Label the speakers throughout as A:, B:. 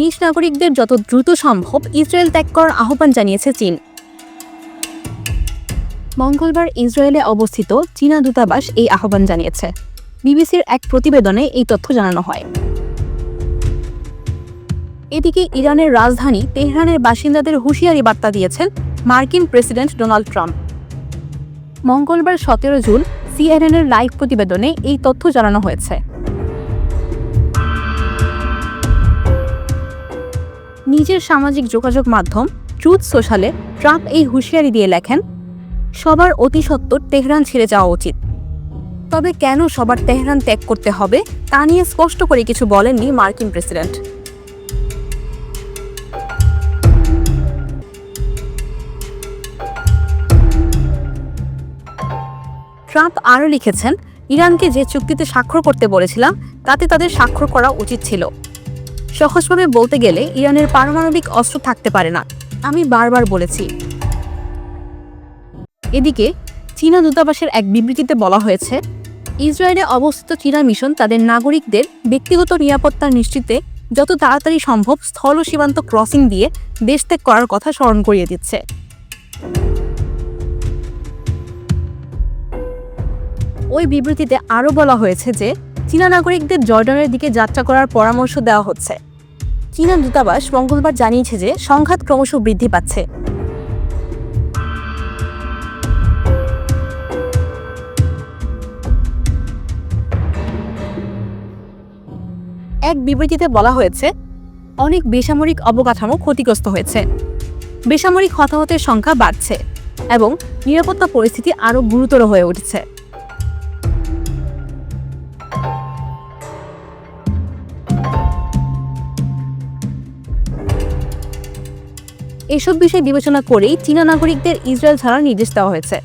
A: নিজ নাগরিকদের যত দ্রুত সম্ভব ইসরায়েল ত্যাগ করার আহ্বান জানিয়েছে চীন। মঙ্গলবার ইসরায়েলে অবস্থিত চীনা দূতাবাস এই আহ্বান জানিয়েছে। বিবিসির এক প্রতিবেদনে এই তথ্য জানানো হয়। এদিকে ইরানের রাজধানী তেহরানের বাসিন্দাদের হুঁশিয়ারি বার্তা দিয়েছেন মার্কিন প্রেসিডেন্ট ডোনাল্ড ট্রাম্প। মঙ্গলবার সতেরো জুন সিএনএনের লাইভ প্রতিবেদনে এই তথ্য জানানো হয়েছে। নিজের সামাজিক যোগাযোগ মাধ্যম ট্রুথ সোশ্যালে ট্রাম্প এই হুঁশিয়ারি দিয়ে লেখেন, সবার অতি তেহরান ছেড়ে যাওয়া উচিত। তবে কেন সবার তেহরান ত্যাগ করতে হবে, তা নিয়ে স্পষ্ট করে কিছু বলেননি মার্কিন প্রেসিডেন্ট। ট্রাম্প আরও লিখেছেন, ইরানকে যে চুক্তিতে স্বাক্ষর করতে বলেছিলাম, তাতে তাদের স্বাক্ষর করা উচিত ছিল। সহজভাবে বলতে গেলে ইরানের পারমাণবিক অস্ত্র থাকতে পারে না। আমি বারবার বলেছি। এদিকে চীনা দূতাবাসের এক বিবৃতিতে বলা হয়েছে, ইসরায়েলে অবস্থিত চীনা মিশন তাদের নাগরিকদের ব্যক্তিগত নিরাপত্তা নিশ্চিতে যত তাড়াতাড়ি সম্ভব স্থল সীমান্ত ক্রসিং দিয়ে দেশ ত্যাগ করার কথা স্মরণ করিয়ে দিচ্ছে। ওই বিবৃতিতে আরও বলা হয়েছে যে চীনা নাগরিকদের জর্ডানের দিকে যাত্রা করার পরামর্শ দেওয়া হচ্ছে। চীনা দূতাবাস মঙ্গলবার জানিয়েছে যে সংঘাত ক্রমশ বৃদ্ধি পাচ্ছে। এক বিবৃতিতে বলা হয়েছে, অনেক বেসামরিক অবকাঠামো ক্ষতিগ্রস্ত হয়েছে। বেসামরিক হতাহতের সংখ্যা বাড়ছে এবং নিরাপত্তা পরিস্থিতি আরও গুরুতর হয়ে উঠেছে। এসব বিষয় বিবেচনা করেই চীনা নাগরিকদের ইসরায়েল ছাড়ার নির্দেশ দেওয়া হয়েছে।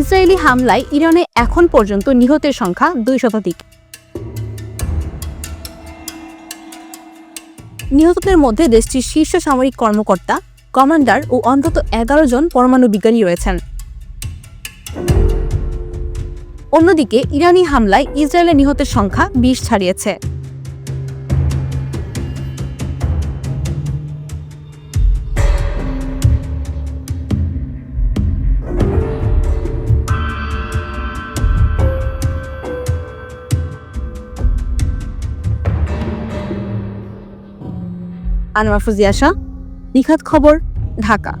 A: ইসরায়েলি হামলায় ইরানে এখন পর্যন্ত নিহতের সংখ্যা দুই শতাধিক। নিহতদের মধ্যে দেশটির শীর্ষ সামরিক কর্মকর্তা, কমান্ডার ও অন্তত এগারো জন পরমাণু বিজ্ঞানী রয়েছেন। অন্যদিকে ইরানি হামলায় ইসরায়েলের নিহতের সংখ্যা বিশ ছাড়িয়েছে। আনোয়ার ফুজিয়াশা নিখাত খবর ঢাকা।